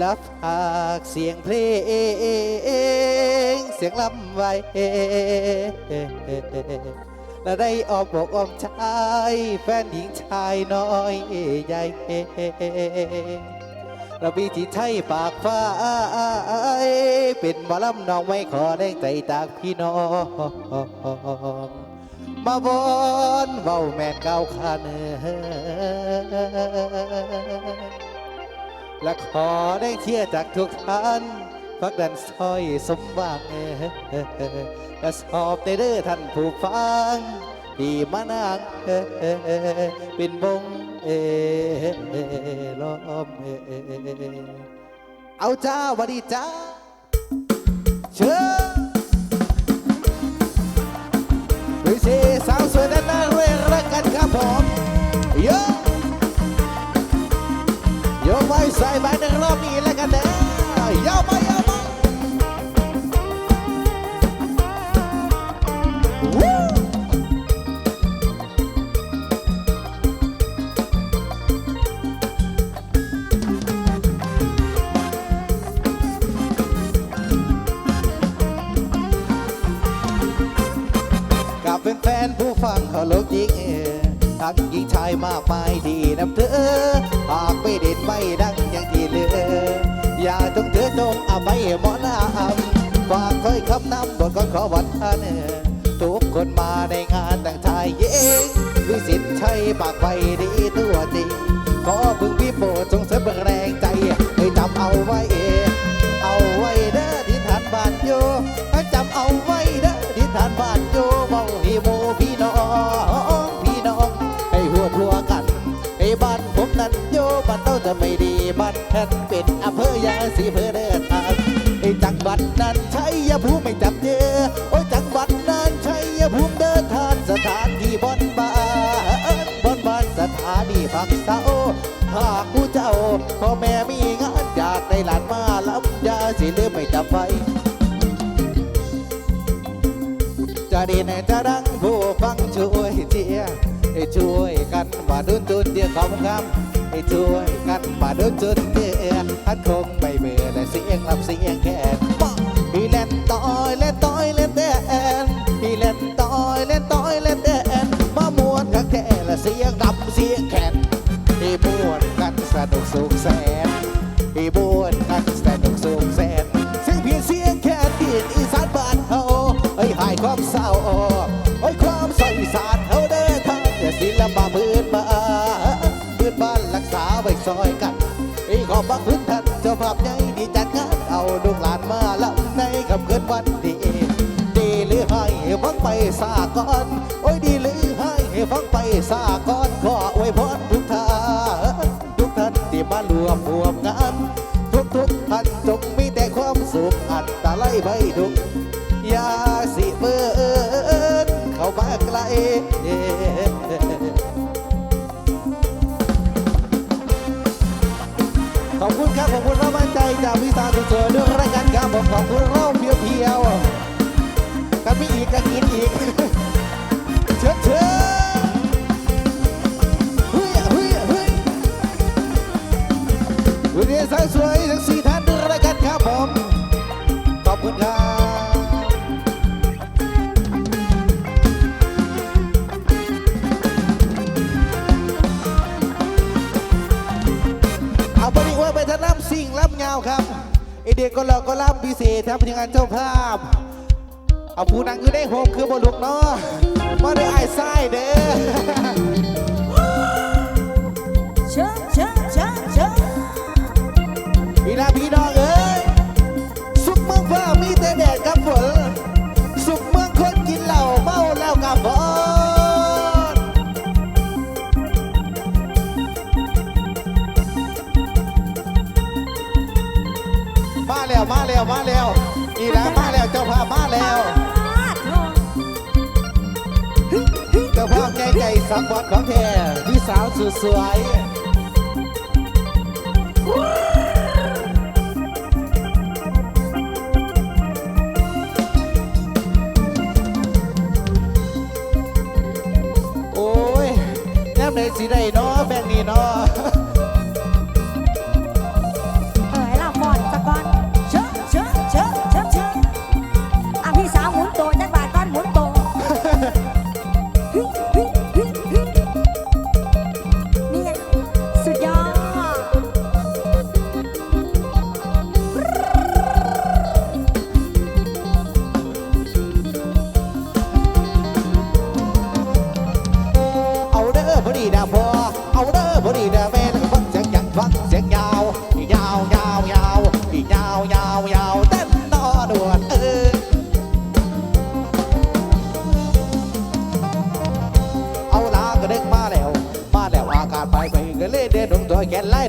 และฝากเสียงเพลง เสียงลำไว้และได้ออมบอกออมชายแฟนหญิงชายน้อยใหญ่เราพี่ที่ไทยปากฟ้า เป็นหมอลำน้องไม่ขอแรงใจจากพี่น้อง มาบอนเว้าแม่นเก้าขัน และขอได้เชียร์จากทุกท่านพักดันซอยสมหวังและสอบในเด้อท่านผู้ฟังที่มานางเป็นบงเอล้อมเอเอาจ้าวัสดีจ้าเชิญดูสิสาวสวยด้านหน้าเร่รักกันครับผมโย โยไว้ใส่ไปในรอบนี้แล้วกันนะโยามาโยมาวู้กับเป็นแฟนผู้ฟังเขาโลกยิงทั้งหญิงชายมากมายดีนำเธอ ไปหมอนาฝากคอยคำนำบทก็ขอวัดท่านทุกคนมาในงานแต่งชายเย้วิสิทธิ์ชัยปากไปดีตัวจริงขอพึงพี่โปรดจงเสริมแรงใจให้จำเอาไว้ เอาไว้เด้อที่ฐานบ้านโยให้จำเอาไว้เด้อที่ฐานบ้านโยเมาให้โมพี่น้องพี่น้องให้หัวทัวกันให้บ้านผมนั้นโยบ้านเต้าจะไม่ดีบ้านแทนเป็นอำเภอยาสีเพื่อเดิน ดนั้นช้ยภูมิไม่จับเยอโอ้ยจังหวัดนั้นช้ยภูมิเดินทางสถานที่บอนบ้านบอนบ้านสถานีพักเศร้าหากผู้เจ้าพ่อแม่มีงานอยากได้หลานมาลำยาสิลืมไม่จับไว้จะดีในจะดังผู้ฟังช่วยเจียให้ช่วยกันมาดุนจุนเดียวของคำให้ช่วยกันมาดุนจุนเดียวฮัดคงไม่เบื่อแต่เสียงลำเสียง ขอบพระคุณท่านเจ้าภาพใหญ่ที่จัดงานเอาลูกหลานมาลำในคำเกิดวันดีดีหรือให้ฟังไปสากอน โอ้ยดีหรือให้ฟังไปสากอนขออวยพรทุกท่านทุกท่านที่มารวมรวมงานทุกทุกท่านจงมีแต่ความสุขอันตะไลไปทุกอย่าสิเบิดเข้ามาไกล อบคุณครับขอบคุณรับมั่นใจจากพี่สาวสุดสวยด้วยรายการครับผมขอบคุณเล่าเพียวๆกันไม่อีกกันกินอีกเชิญเชิญวันนี้สาวสวยทั้งสี่ท่านด้วยรายการครับผมขอบคุณครับ ทน้ำสิ่งรับเงาครับไอเด็กก็หลอกก็รับพิเศษครับพนักงานเจ้าภาพ เอาผู้นั่งคือได้หกคือบลุกเนาะมาได้ไอ้ไส้เด้อเชิญเชิญเชิญเชิญพี่นาพี่น้องเอ้ยสุขเมืองฟ้ามีแต่แดดกับฝน สับบอดของแท้พี่สาวสุดสวยโอ้ยแนมไหนสีได้เนาะแบ่งนี่เนาะ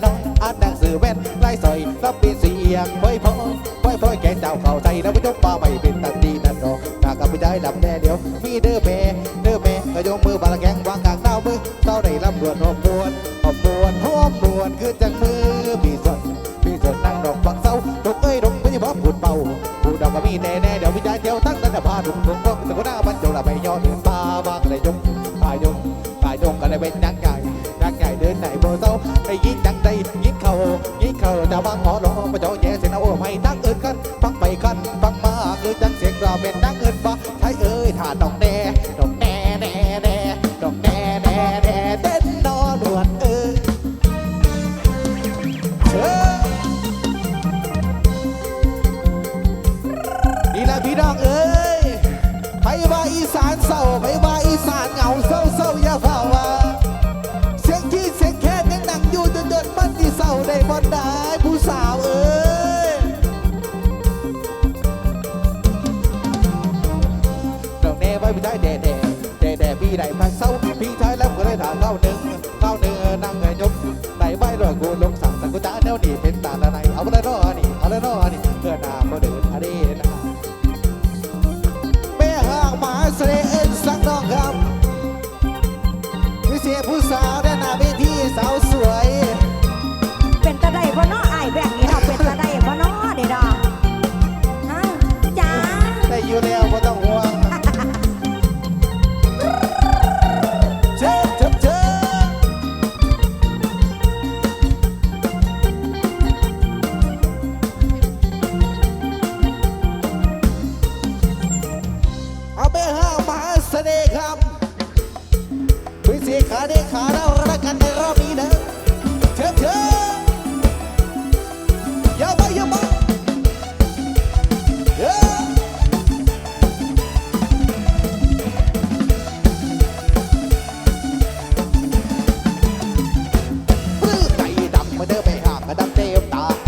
น้องอ่านหนังสือเว้นไล่สอยรับปีเสียบ่อยพอไว้พอยแกเจ้าเข้าใจแล้วไม่ยกป้าไม่เป็นตันดีนั่นหรองหน้ากับไม่ได้ลำแน่เดียว มีเด้อแม่เด้อแม่ก็ยกมือบาลแกงวางกลางเต้ามือเต้าได้ลำรวนหอบมวนหอบมวนหอบมวนคือจังมือมีส่วนมีส่วนั่งดอกฟังเศร้าดอกเอ้ยดอกไม่ยอมพูดเบาพูดดอกก็มีแน่แน่เดี๋ยววิจารเที่ยวทั้งนั้นพาดุกดุกดุกแต่ก็หน้าบันจงละไปย่อเดินตาบ้างอะไรยป้ายกป้ายยงอะไรเป็นนักใหญ่นักใหญ่เดินไหนโบเศร้าไอ้ย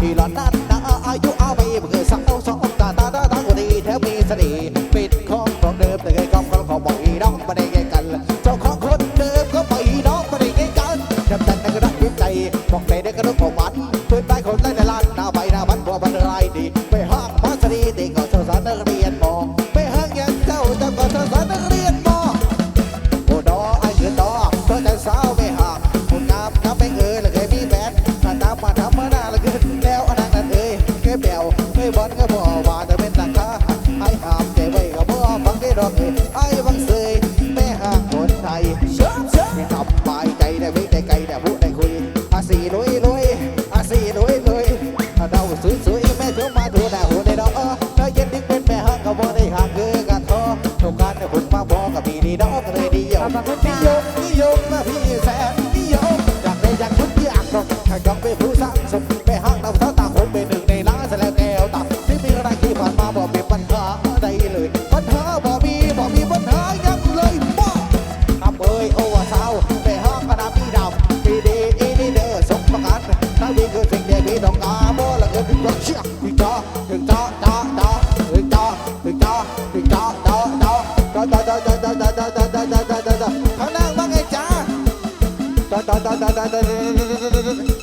ที่หอนหน้า ดาดาดาดาดาดาดาดาข้างล่างบ้างไงจ้าดาดาดาดาดาดา